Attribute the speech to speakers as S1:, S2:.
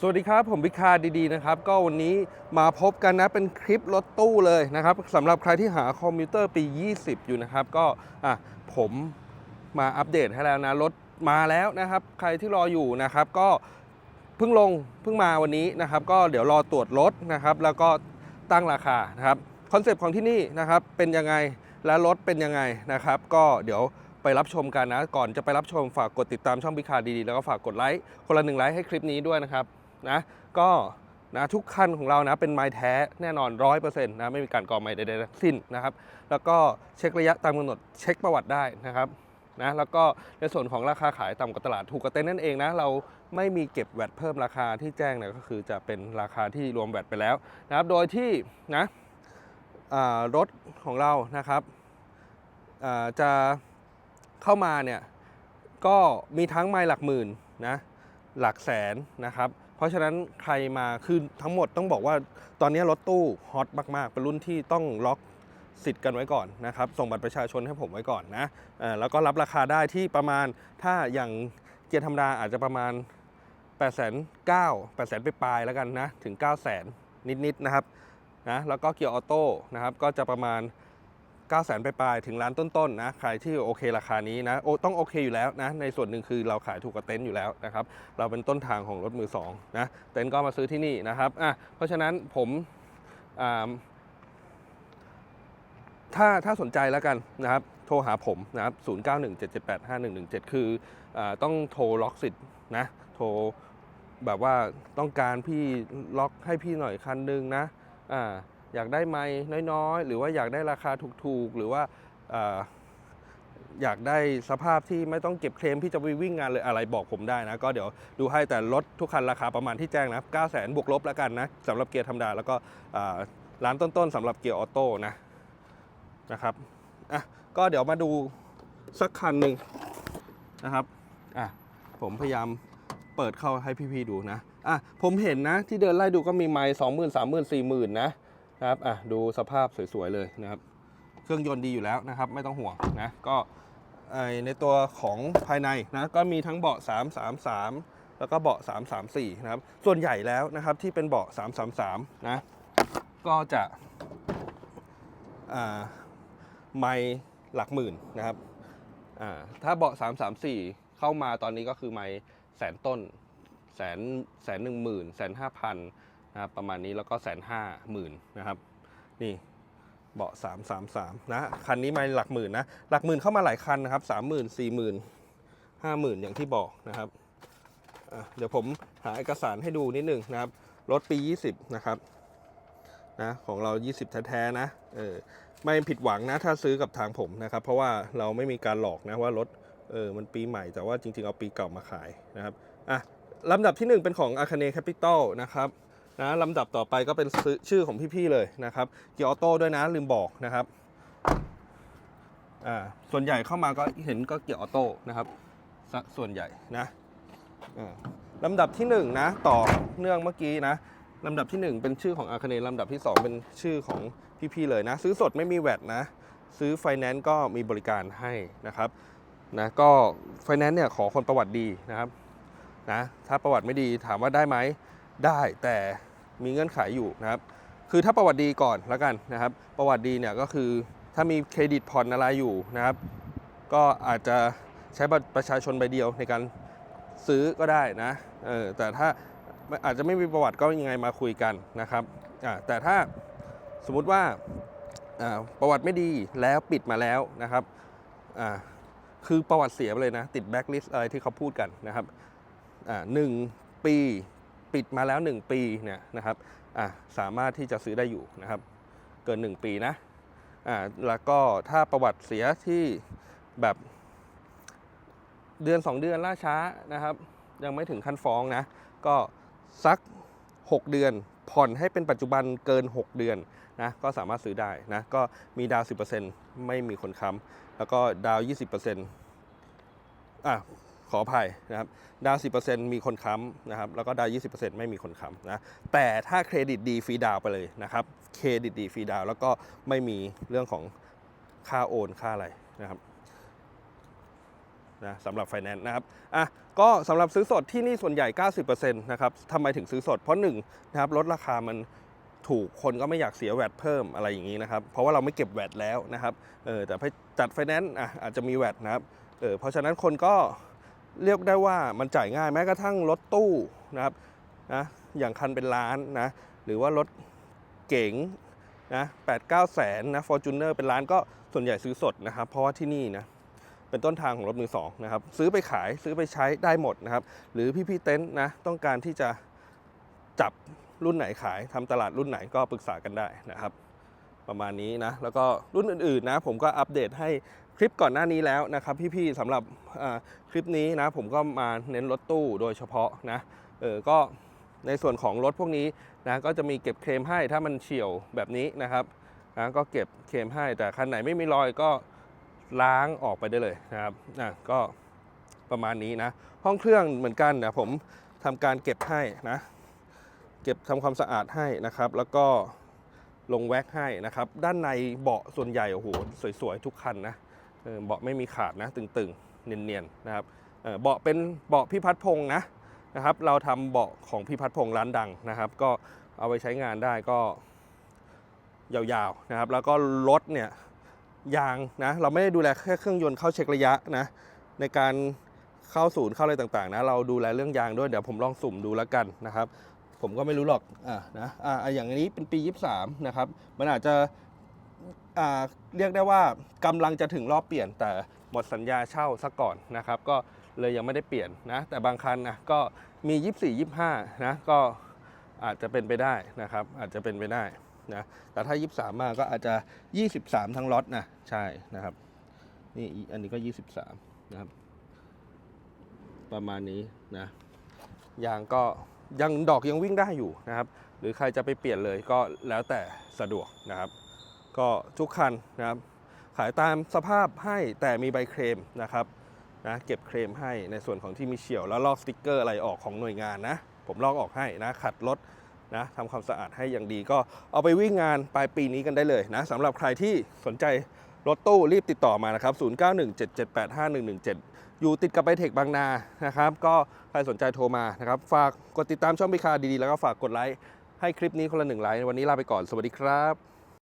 S1: สวัสดีครับ ผมพิคาดีๆนะครับ ก็วันนี้มาพบกันนะเป็นคลิปรถตู้เลยนะครับสำหรับใครที่หาคอมพิวเตอร์ปี 20 อยู่นะครับ ก็อะผมมาอัปเดตให้แล้วนะ รถมาแล้วนะครับ ใครที่รออยู่นะครับ ก็เพิ่งลงเพิ่งมาวันนี้นะครับ ก็เดี๋ยวรอตรวจรถนะครับ แล้วก็ตั้งราคานะครับคอนเซปต์ของที่นี่นะครับเป็นยังไงและรถเป็นยังไงนะครับ ก็เดี๋ยวไปรับชมกันนะ ก่อนจะไปรับชมฝากกดติดตามช่องพิคาดีๆแล้วก็ฝากกดไลค์คนละหนึ่งไลค์ให้คลิปนี้ด้วยนะครับ นะก็นะทุกคันของเรานะเป็นไม้แท้แน่นอนร้อยเปอร์เซ็นต์นะไม่มีการก่อไม้ใดๆทั้งสิ้นนะครับ แล้วก็เช็คระยะตามกำหนดเช็คประวัติได้นะครับนะแล้วก็ในส่วนของราคาขายต่ำกว่าตลาดถูกกว่าเต็นนั่นเองนะเราไม่มีเก็บแวตเพิ่มราคาที่แจ้งเนี่ยก็คือจะเป็นราคาที่รวมแวตไปแล้วนะครับโดยที่นะรถของเรานะครับจะเข้ามาเนี่ยก็มีทั้งไม้หลักหมื่นนะหลักแสนนะครับ เพราะฉะนั้นใครมาคือทั้งหมดต้องบอกว่าตอนนี้รถตู้ฮอตมากๆ เป็นรุ่นที่ต้องล็อกสิทธิ์กันไว้ก่อนนะครับ ส่งบัตรประชาชนให้ผมไว้ก่อนนะแล้วก็รับราคาได้ที่ประมาณถ้าอย่างเกียร์ธรรมดาอาจจะประมาณ 8 9 0 0 0 8 0 0 0ไปปลายแล้วกันนะ ถึง 9 0 0 0 0 0 นิดๆนะครับนะแล้วก็เกียร์ออโต้นะครับก็จะประมาณ 9 0 0 0 0ไปลายๆถึงล้านต้นๆนะใครที่โอเคราคานี้นะโอต้องโอเคอยู่แล้วนะในส่วนหนึ่งคือเราขายถูกกว่าเต็นท์อยู่แล้วนะครับเราเป็นต้นทางของรถมือสองนะเต็นท์ก็มาซื้อที่นี่นะครับอะเพราะฉะนั้นผมถ้าถ้าสนใจแล้วกันนะครับโทรหาผมนะครับ 0917785117 คืออต้องโทรล็อกสิทธิ์นะโทรแบบว่าต้องการพี่ล็อกให้พี่หน่อยคันหนึงนะอ่า อยากได้ไม้น้อยๆ หรือว่าอยากได้ราคาถูกๆ หรือว่าอยากได้สภาพที่ไม่ต้องเก็บเคลมพี่จะไปวิ่งงานเลยอะไรบอกผมได้นะ ก็เดี๋ยวดูให้แต่รถทุกคันราคาประมาณที่แจ้งนะ 9 0 0 0 0 0 บวกลบแล้วกันนะสำหรับเกียร์ธรรมดา แล้วก็ร้านต้นๆสำหรับเกียร์ออโต้นะนะครับอะก็เดี๋ยวมาดูสักคันหนึ่งนะครับอะผมพยายามเปิดเข้าให้พี่ๆดูนะอะผมเห็นนะที่เดินไล่ดูก็มีไมล์สองหมื่นสามหมื่นสี่หมื่นนะ นะครับอะดูสภาพสวยๆเลยนะครับ เครื่องยนต์ดีอยู่แล้วนะครับ ไม่ต้องห่วงนะก็ไอในตัวของภายในนะก็มีทั้งเบาะ 333 แล้วก็เบาะ 334 นะครับ ส่วนใหญ่แล้วนะครับที่เป็นเบาะ 333 นะก็จะอ่าไม่หลักหมื่นนะครับอ่าถ้าเบาะ 334 เข้ามาตอนนี้ก็คือไม่แสนต้นแสนแสนหนึ่งหมื่นแสนห้าพัน นะครับประมาณนี้แล้วก็แสนห้าหมื่นนะครับนี่เบาะ3 3 3นะคันนี้มาหลักหมื่นนะหลักหมื่นเข้ามาหลายคันนะครับ3 0 0 0 0 4 0 0 0 0 5 0,000อย่างที่บอกนะครับเดี๋ยวผมหาเอกสารให้ดูนิดหนึ่งนะครับรถปี 20 นะครับนะของเรา 20 แท้ๆนะเออไม่ผิดหวังนะถ้าซื้อกับทางผมนะครับ เพราะว่าเราไม่มีการหลอกนะว่ารถเออมันปีใหม่แต่ว่าจริงๆ เอาปีเก่ามาขายนะครับอะลำดับที่ 1 เป็นของ a r c a n e Capital นะครับ นะลำดับต่อไปก็เป็นชื่อของพี่ ๆ เลยนะครับเกียร์ออโต้ด้วยนะลืมบอกนะครับอ่าส่วนใหญ่เข้ามาก็เห็นก็เกียร์ออโต้นะครับส่วนใหญ่นะลำดับที่1นะต่อเนื่องเมื่อกี้นะลำดับที่ 1 เป็นชื่อของอาคเนลำดับที่ 2 เป็นชื่อของพี่ๆเลยนะ ซื้อสดไม่มีแวดนะ ซื้อไฟแนนซ์ก็มีบริการให้นะครับนะก็ไฟแนนซ์เนี่ยขอคนประวัติดีนะครับนะถ้าประวัติไม่ดีถามว่าได้ไหม ได้แต่มีเงื่อนไขอยู่นะครับ คือถ้าประวัติดีก่อนแล้วกันนะครับ ประวัติดีเนี่ยก็คือถ้ามีเครดิตผ่อนอะไรอยู่นะครับ ก็อาจจะใช้บัตรประชาชนใบเดียวในการซื้อก็ได้นะเออแต่ถ้าอาจจะไม่มีประวัติก็ยังไงมาคุยกันนะครับอ่าแต่ถ้าสมมุติว่าอ่าประวัติไม่ดีแล้วปิดมาแล้วนะครับอ่าคือประวัติเสียไปเลยนะ ติดแบ็กลิสอะไรที่เขาพูดกันนะครับอ่าหนึ่งปี ปิดมาแล้ว 1 ปีเนี่ยนะครับอะสามารถที่จะซื้อได้อยู่นะครับ เกิน 1 ปีนะอ่าแล้วก็ถ้าประวัติเสียที่แบบเดือน 2 เดือนล่าช้านะครับ ยังไม่ถึงขั้นฟ้องนะ ก็สัก 6 เดือนผ่อนให้เป็นปัจจุบันเกิน 6 เดือนนะก็สามารถซื้อได้นะก็มีดาว 10%ไม่มีคนค้ำแล้วก็ดาว 20%อะ ขออภัยนะครับดาว10%มีคนค้ำนะครับแล้วก็ดาว20%ไม่มีคนค้ำนะแต่ถ้าเครดิตดีฟรีดาวไปเลยนะครับเครดิตดีฟรีดาวแล้วก็ไม่มีเรื่องของค่าโอนค่าอะไรนะครับนะสำหรับไฟแนนซ์นะครับอะก็สำหรับซื้อสดที่นี่ส่วนใหญ่ 90%นะครับทำไมถึงซื้อสดเพราะหนึ่งนะครับลดราคามันถูกคนก็ไม่อยากเสียแวดเพิ่มอะไรอย่างนี้นะครับ เพราะว่าเราไม่เก็บแวดแล้วนะครับเออแต่จัดไฟแนนซ์อะอาจจะมีแวดนะครับเออเพราะฉะนั้นคนก็ เรียกได้ว่ามันจ่ายง่ายแม้กระทั่งรถตู้นะครับนะอย่างคันเป็นล้านนะหรือว่ารถเก๋งนะแปดเก้าแสนนะฟอร์จูเนอร์เป็นล้านก็ส่วนใหญ่ซื้อสดนะครับ เพราะว่าที่นี่นะเป็นต้นทางของรถมือสองนะครับซื้อไปขายซื้อไปใช้ได้หมดนะครับ หรือพี่ๆเต็นท์นะต้องการที่จะจับรุ่นไหนขายทำตลาดรุ่นไหนก็ปรึกษากันได้นะครับ ประมาณนี้นะ แล้วก็รุ่นอื่นๆนะ ผมก็อัปเดตให้คลิปก่อนหน้านี้แล้วนะครับ พี่ๆสำหรับคลิปนี้นะ ผมก็มาเน้นรถตู้โดยเฉพาะนะเออก็ในส่วนของรถพวกนี้นะก็จะมีเก็บเคลมให้ถ้ามันเฉียวแบบนี้นะครับนะก็เก็บเคลมให้แต่คันไหนไม่มีรอยก็ล้างออกไปได้เลยนะครับนะก็ประมาณนี้นะ ห้องเครื่องเหมือนกันนะผมทำการเก็บให้นะ เก็บทำความสะอาดให้นะครับ แล้วก็ ลงแว็กให้นะครับ ด้านในเบาะส่วนใหญ่โอ้โหสวยๆ ทุกคันนะเบาะไม่มีขาดนะ ตึงๆ เนียนๆนะครับเบาะเป็นเบาะพี่พัดพงษ์นะนะครับ เราทำเบาะของพี่พัดพงษ์ร้านดังนะครับ ก็เอาไปใช้งานได้ก็ยาวๆนะครับ แล้วก็รถเนี่ยยางนะเราไม่ได้ดูแลแค่เครื่องยนต์เข้าเช็คระยะนะในการเข้าศูนย์เข้าอะไรต่างๆนะเราดูแลเรื่องยางด้วยเดี๋ยวผมลองสุ่มดูแล้วกันนะครับ ผมก็ไม่รู้หรอกอ่านะอ่าอย่างนี้เป็นปี 23 นะครับ มันอาจจะอ่าเรียกได้ว่ากำลังจะถึงรอบเปลี่ยน แต่หมดสัญญาเช่าซะก่อนนะครับ ก็เลยยังไม่ได้เปลี่ยนนะแต่บางคันนะก็มี 24 25 นะก็อาจจะเป็นไปได้นะครับ อาจจะเป็นไปได้นะแต่ถ้า 23 มาก็อาจจะ 23 ทั้งล็อตนะใช่นะครับนี่อันนี้ก็ 23 นะครับ ประมาณนี้นะยางก็ ยังดอกยังวิ่งได้อยู่นะครับ หรือใครจะไปเปลี่ยนเลยก็แล้วแต่สะดวกนะครับ ก็ทุกคันนะครับ ขายตามสภาพให้แต่มีใบเคลมนะครับนะเก็บเคลมให้ในส่วนของที่มีเฉียวแล้วลอกสติกเกอร์อะไรออกของหน่วยงานนะ ผมลอกออกให้นะขัดรถนะทำความสะอาดให้อย่างดีก็เอาไปวิ่งงานปลายปีนี้กันได้เลยนะสำหรับใครที่สนใจรถตู้รีบติดต่อมานะครับ 0917785117 อยู่ติดกับไบเทคบางนานะครับ ก็ใครสนใจโทรมานะครับ ฝากกดติดตามช่องพิคาดีๆ แล้วก็ฝากกดไลค์ให้คลิปนี้คนละหนึ่งไลค์วันนี้ลาไปก่อนสวัสดีครับ